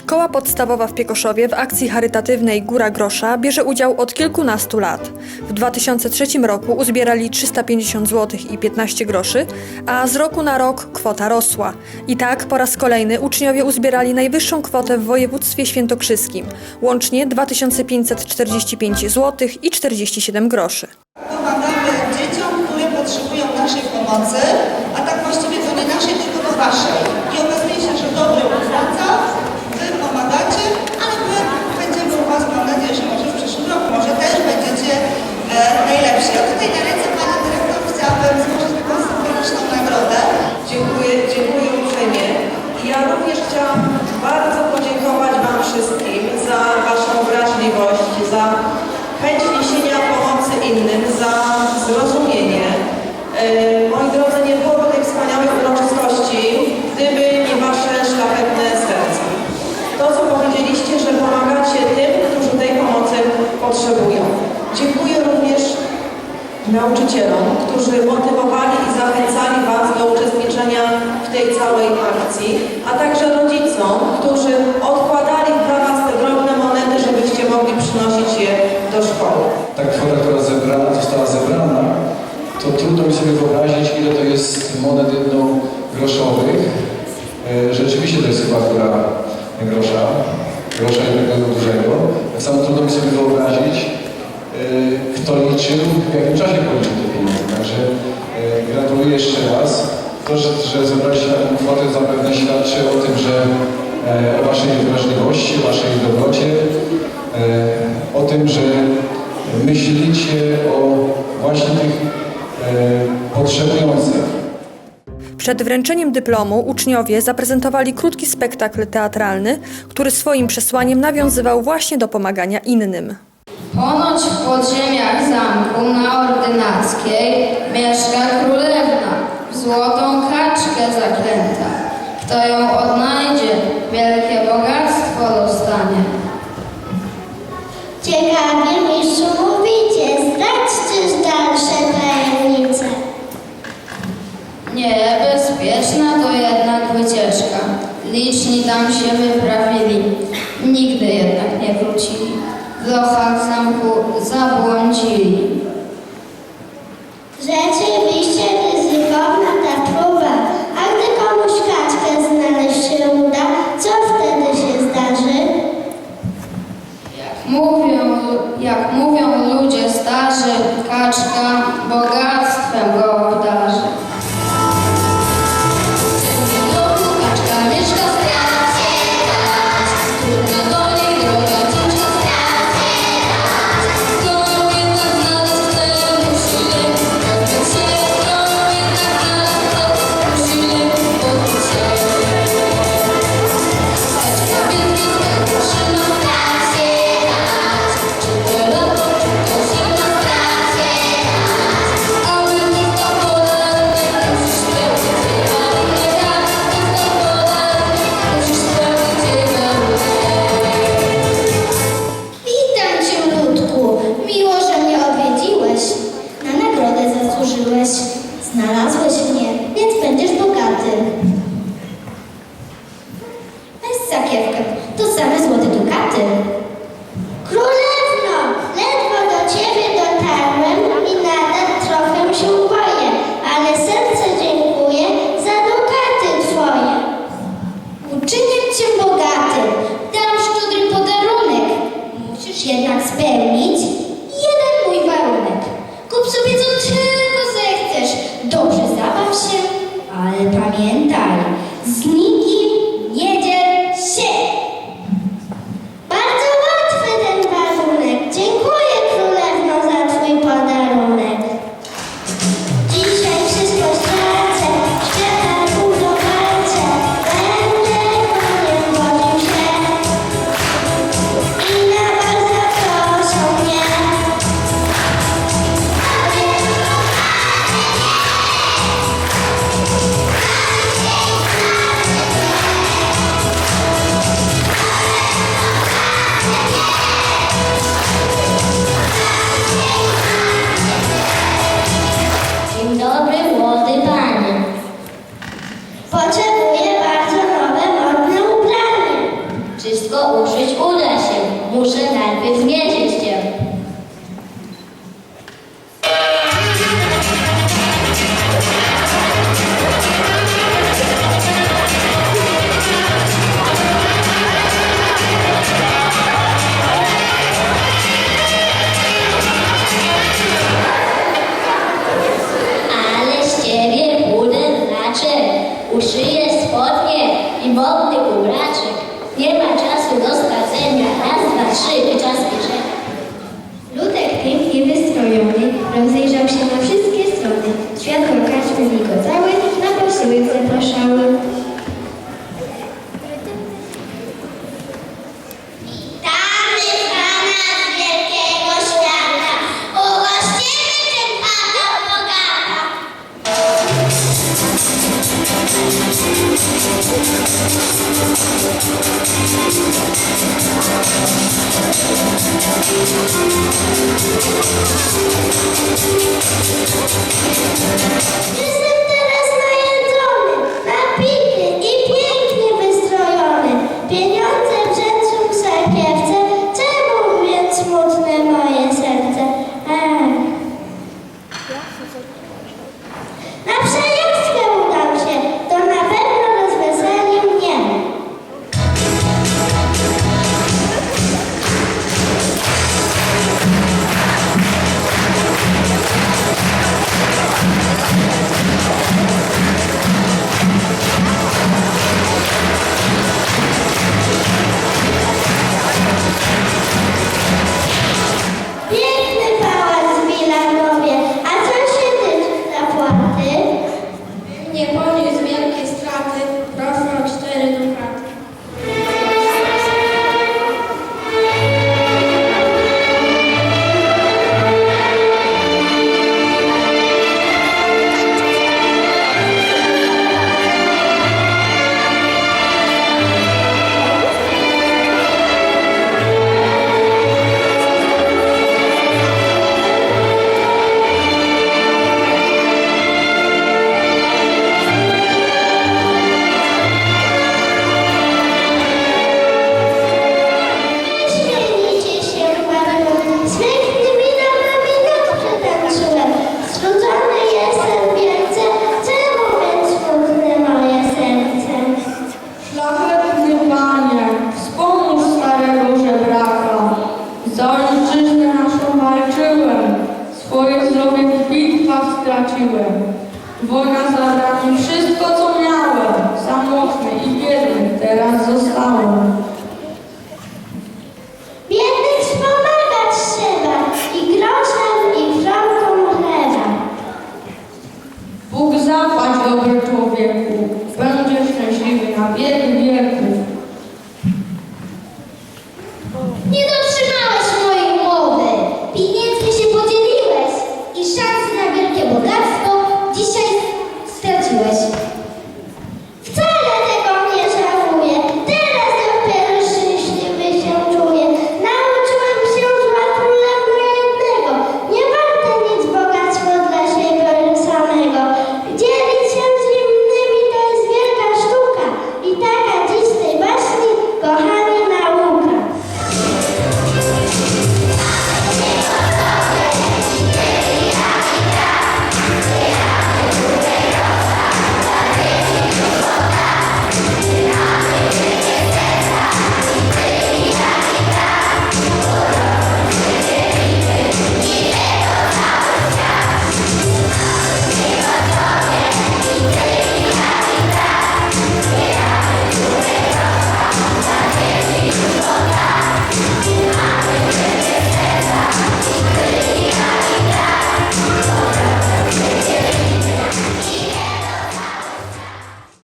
Szkoła podstawowa w Piekoszowie w akcji charytatywnej Góra Grosza bierze udział od kilkunastu lat. W 2003 roku uzbierali 350 zł i 15 groszy, a z roku na rok kwota rosła. I tak po raz kolejny uczniowie uzbierali najwyższą kwotę w województwie świętokrzyskim, łącznie 2545 zł i 47 groszy. Pomagamy dzieciom, które potrzebują naszej pomocy, a tak właściwie to nie naszej, tylko waszej. Nauczycielom, którzy motywowali i zachęcali Was do uczestniczenia w tej całej akcji, a także rodzicom, którzy odkładali dla Was te drobne monety, żebyście mogli przynosić je do szkoły. ta kwota, która zebrana, została zebrana, to trudno mi sobie wyobrazić, ile to jest monet jednogroszowych. E, Rzeczywiście to jest chyba góra grosza, grosza jednego dużego. Tak samo trudno mi sobie wyobrazić, liczył, w jakim czasie policzył te pieniądze. Także e, gratuluję jeszcze raz. To, że, że zebraliście taką kwotę zapewne świadczy o tym, że e, o Waszej wrażliwości, o Waszej dobrocie, e, o tym, że myślicie o właśnie tych e, potrzebujących. Przed wręczeniem dyplomu uczniowie zaprezentowali krótki spektakl teatralny, który swoim przesłaniem nawiązywał właśnie do pomagania innym. Ponoć w podziemiach zamku na Ordynackiej mieszka królewna, w złotą kaczkę zaklęta. Kto ją odnajdzie, wielkie bogactwo dostanie. Ciekawie mistrzu mówicie, zdradźcie dalsze tajemnice. Niebezpieczna to jednak wycieczka. Liczni tam się wyprawili, nigdy jednak nie wrócili. Lochach zamku zabłądzili. Rzeczywiście ryzykowna ta próba, a gdy komuś kaczkę znaleźć się uda, co wtedy się zdarzy? Mówią, jak mówią ludzie starzy, kaczka bogactwem go desejamos que Yeah! Vou gastar